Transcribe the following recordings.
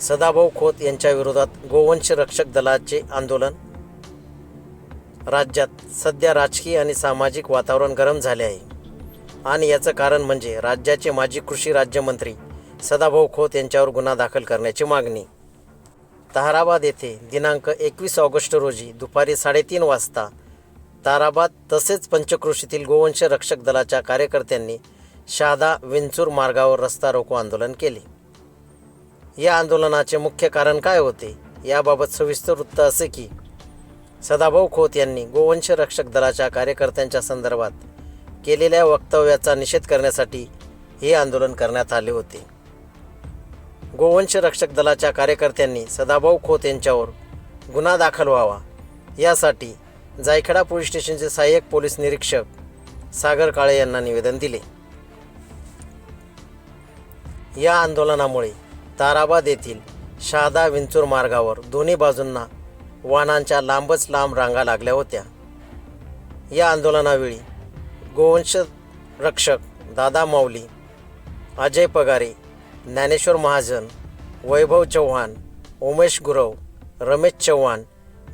सदाभाऊ खोत यांच्या विरोधात गोवंश रक्षक दलाचे आंदोलन. राज्यात सध्या राजकीय आणि सामाजिक वातावरण गरम झाले आहे. आणि याचं कारण म्हणजे राज्याचे माजी कृषी राज्यमंत्री सदाभाऊ खोत यांच्यावर गुन्हा दाखल करण्याची मागणी. ताराबाद येथे दिनांक एकवीस ऑगस्ट रोजी दुपारी साडेतीन वाजता ताराबाद तसेच पंचक्रोशीतील गोवंश रक्षक दलाच्या कार्यकर्त्यांनी शहादा विंचूर मार्गावर रस्ता रोको आंदोलन केले. या आंदोलनाचे मुख्य कारण काय होते? याबाबत सविस्तर वृत्त असे की सदाभाऊ खोत यांनी गोवंश रक्षक दलाच्या कार्यकर्त्यांच्या संदर्भात केलेल्या वक्तव्याचा निषेध करण्यासाठी हे आंदोलन करण्यात आले होते. गोवंश रक्षक दलाच्या कार्यकर्त्यांनी सदाभाऊ खोत यांच्यावर गुन्हा दाखल व्हावा. यासाठी जायखेडा पोलीस स्टेशनचे सहाय्यक पोलीस निरीक्षक सागर काळे यांना निवेदन दिले. या आंदोलनामुळे ताराबाद येथील शहादा विंचूर मार्गावर दोन्ही बाजूंना वाहनांच्या लांबच लांब रांगा लागल्या होत्या. या आंदोलनावेळी गोवंश रक्षक दादा माऊली अजय पगारे ज्ञानेश्वर महाजन वैभव चव्हाण उमेश गुरव रमेश चव्हाण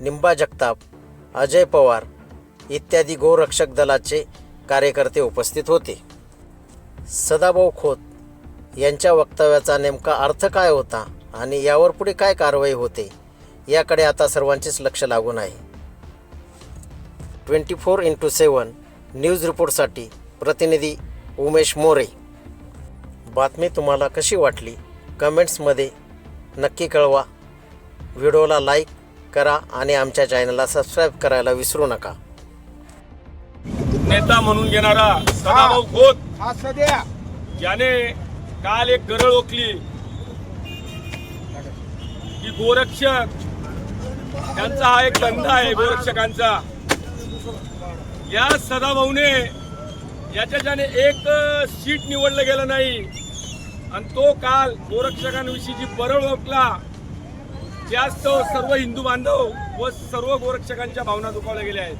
निंबा जगताप अजय पवार इत्यादी गोरक्षक दलाचे कार्यकर्ते उपस्थित होते. सदाभाऊ खोत यांच्या वक्तव्याचा नेमका अर्थ काय होता आणि यावर पुढे काय कारवाई होते याकडे आता सर्वांचेच लक्ष लागून आहे. Twenty four into seven news रिपोर्टसाठी प्रतिनिधी उमेश मोरे. बातमी तुम्हाला कशी वाटली? कमेंट्समध्ये नक्की कळवा. व्हिडिओला लाईक करा आणि आमच्या चॅनलला सबस्क्राईब करायला विसरू नका. नेता म्हणून घेणारा सदाभाऊ खोत हा सध्या. ज्याने काल एक गरळ ओकली. की गोरक्षक त्यांचा हा एक धंदा आहे गोरक्षकांचा. या सदाभाऊने याच्या ज्याने एक सीट निवडलं गेलं नाही. आणि तो काल गोरक्षकांविषयी जी बरळ ओकला जास्त सर्व हिंदू बांधव व सर्व गोरक्षकांच्या भावना दुखावल्या गेल्या आहेत.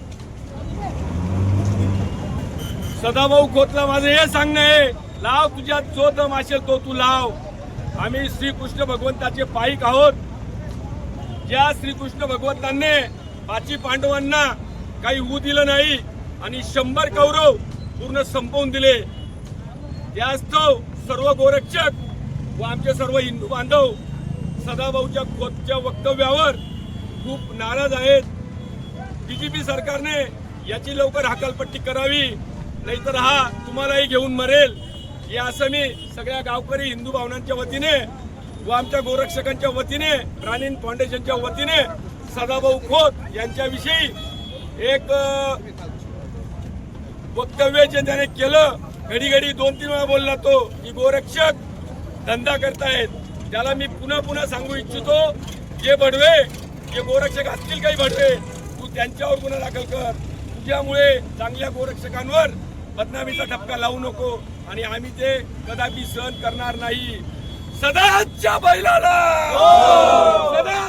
सदाभाऊ खोतला माझं हे सांगणं आहे लाव तुझ्या जो दम असेल तो तू लाव. आम्ही श्रीकृष्ण भगवंताचे पाईक आहोत. ज्या श्रीकृष्ण भगवंतांनी पाची पांडवांना काही होऊ दिलं नाही आणि शंभर कौरव पूर्ण संपवून दिले. त्यास्तव सर्व गोरक्षक व आमचे सर्व हिंदू बांधव सदाभाऊच्या खोतच्या वक्तव्यावर खूप नाराज आहेत. बीजेपी सरकारने याची लवकर हकालपट्टी करावी. नाहीतर हा तुम्हालाही घेऊन मरेल. हे असं मी सगळ्या गावकरी हिंदू भावनांच्या वतीने व आमच्या गोरक्षकांच्या वतीने प्राणीन फाउंडेशनच्या वतीने सदाभाऊ खोत यांच्याविषयी एक वक्तव्य जे त्याने केलं घडी घडी दोन तीन वेळा बोलला तो की गोरक्षक धंदा करतायत. त्याला मी पुन्हा पुन्हा सांगू इच्छितो जे बडवे जे गोरक्षक असतील काही बडवे तू त्यांच्यावर गुन्हा दाखल कर. तुझ्यामुळे चांगल्या गोरक्षकांवर बदनामीचा ठपका लावू नको आणि आम्ही ते कदापि सहन करणार नाही. सदाच्या बैलाला! सदाच्या